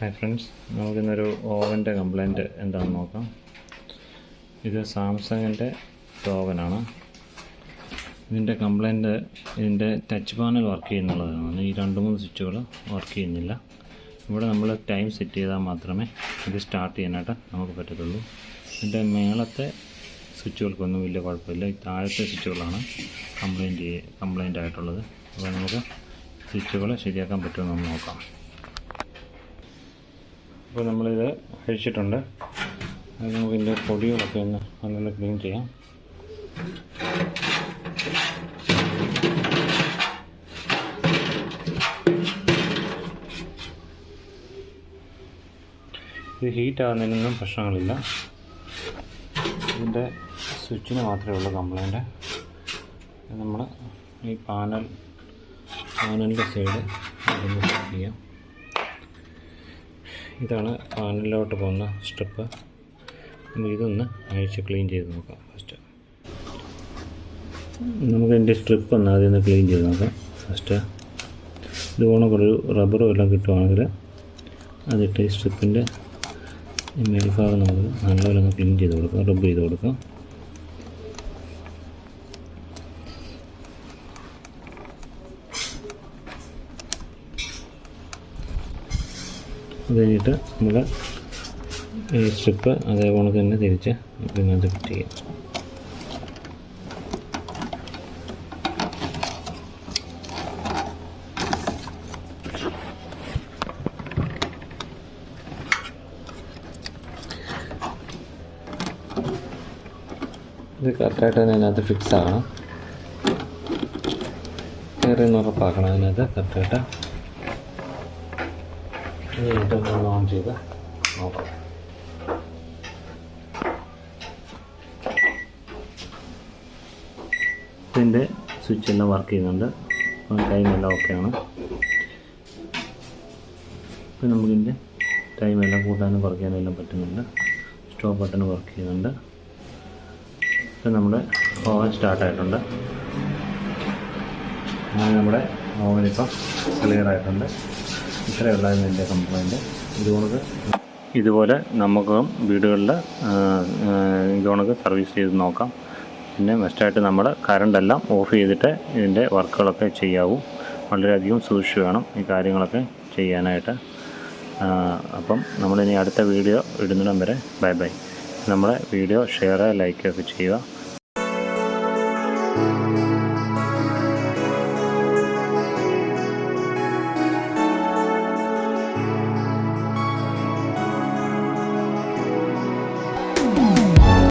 Hi friends നമുക്കിന്നൊരു ഓവന്റെ complaint എന്താണെന്ന് നോക്കാം. ഇത് സാംസങ്ങിന്റെ ഓവനാണ് ഇതിന്റെ കംപ്ലൈന്റ് ഇതിന്റെ ടച്ച് പാനൽ വർക്ക് ചെയ്യുന്നുള്ളതാണ്. ഈ രണ്ട് മൂന്ന് സ്വിച്ചുകൾ വർക്ക് ചെയ്യുന്നില്ല. ഇവിടെ നമ്മൾ ടൈം സെറ്റ് ചെയ്താൽ മാത്രമേ ഇത് സ്റ്റാർട്ട് ചെയ്യാനായിട്ട് നമുക്ക് പറ്റത്തുള്ളൂ. ഇതിന്റെ മേളത്തെ സ്വിച്ചുകൾക്കൊന്നും വലിയ കുഴപ്പമില്ല. ഈ താഴത്തെ സ്വിച്ചുകളാണ് കംപ്ലൈന്റ് കംപ്ലൈന്റ് ആയിട്ടുള്ളത്. അപ്പോൾ നമുക്ക് സ്വിച്ചുകൾ ശരിയാക്കാൻ പറ്റുമെന്ന് നോക്കാം. അപ്പോൾ നമ്മളിത് അഴിച്ചിട്ടുണ്ട് അത് നമുക്ക് ഇതിന്റെ പൊടികളൊക്കെ ഒന്ന് അതൊന്ന് ക്ലീൻ ചെയ്യാം. ഇത് ഹീറ്റ് ആകുന്നതിനൊന്നും പ്രശ്നങ്ങളില്ല. ഇതിന്റെ സ്വിച്ചിന് മാത്രമേ ഉള്ളൂ കംപ്ലൈന്റ് നമ്മൾ ഈ പാനൽ പാനലിന്റെ സൈഡ് ചെയ്യാം. ഇതാണ് പാനലിലോട്ട് പോകുന്ന സ്ട്രിപ്പ്. ഇതൊന്ന് അഴിച്ച് ക്ലീൻ ചെയ്ത് നോക്കാം ഫസ്റ്റ് നമുക്ക് ഇതിന്റെ സ്ട്രിപ്പ് ഒന്ന് ആദ്യം ഒന്ന് ക്ലീൻ ചെയ്ത് നോക്കാം ഫസ്റ്റ് ഇത് ഒരു റബ്ബറും എല്ലാം കിട്ടുവാണെങ്കിൽ അതിട്ട് ഈ സ്ട്രിപ്പിന്റെ മേൽഭാഗം നമുക്ക് നല്ലപോലെ ഒന്ന് ക്ലീൻ ചെയ്ത് കൊടുക്കാം റബ്ബ് ചെയ്ത് കൊടുക്കാം. അത് കഴിഞ്ഞിട്ട് നമ്മൾ ഈ സ്ട്രിപ്പ് അതേപോലെ തന്നെ തിരിച്ച് ഇതിനകത്ത് ഫിറ്റ് ചെയ്യാം. ഇത് കറക്റ്റായിട്ട് തന്നെ അതിനകത്ത് ഫിക്സ് ആകണം കയറി ഉറപ്പാക്കണം അതിനകത്ത് കറക്റ്റായിട്ട് ഇത് ഓൺ ഇതിന്റെ സ്വിച്ച് എല്ലാം വർക്ക് ചെയ്യുന്നുണ്ട് ടൈമെല്ലാം ഓക്കെയാണ് ഇപ്പം നമുക്കിതിന്റെ ടൈമെല്ലാം കൂട്ടാനും കുറയ്ക്കാനും എല്ലാം പറ്റുന്നുണ്ട്. സ്റ്റോപ്പ് ബട്ടൺ വർക്ക് ചെയ്യുന്നുണ്ട്. ഇപ്പം നമ്മുടെ ഓവൻ സ്റ്റാർട്ടായിട്ടുണ്ട് അങ്ങനെ നമ്മുടെ ഓവൻ ഇപ്പം ക്ലിയർ ആയിട്ടുണ്ട്. ഇത്രയുള്ളായിരുന്നു എന്റെ കംപ്ലൈന്റ് ഇതുകൊണ്ട് ഇതുപോലെ നമുക്കും വീടുകളിൽ ഇതുകൊണ്ട് സർവീസ് ചെയ്ത് നോക്കാം. പിന്നെ മെസ്റ്റായിട്ട് നമ്മൾ കറണ്ടെല്ലാം ഓഫ് ചെയ്തിട്ട് ഇതിന്റെ വർക്കുകളൊക്കെ ചെയ്യാവൂ. വളരെയധികം സൂക്ഷിച്ച് വേണം ഈ കാര്യങ്ങളൊക്കെ ചെയ്യാനായിട്ട്. അപ്പം നമ്മളിനി അടുത്ത വീഡിയോ ഇടുന്നിടം വരെ ബൈ ബൈ. നമ്മളെ വീഡിയോ ഷെയർ ലൈക്ക് ഒക്കെ ചെയ്യുക.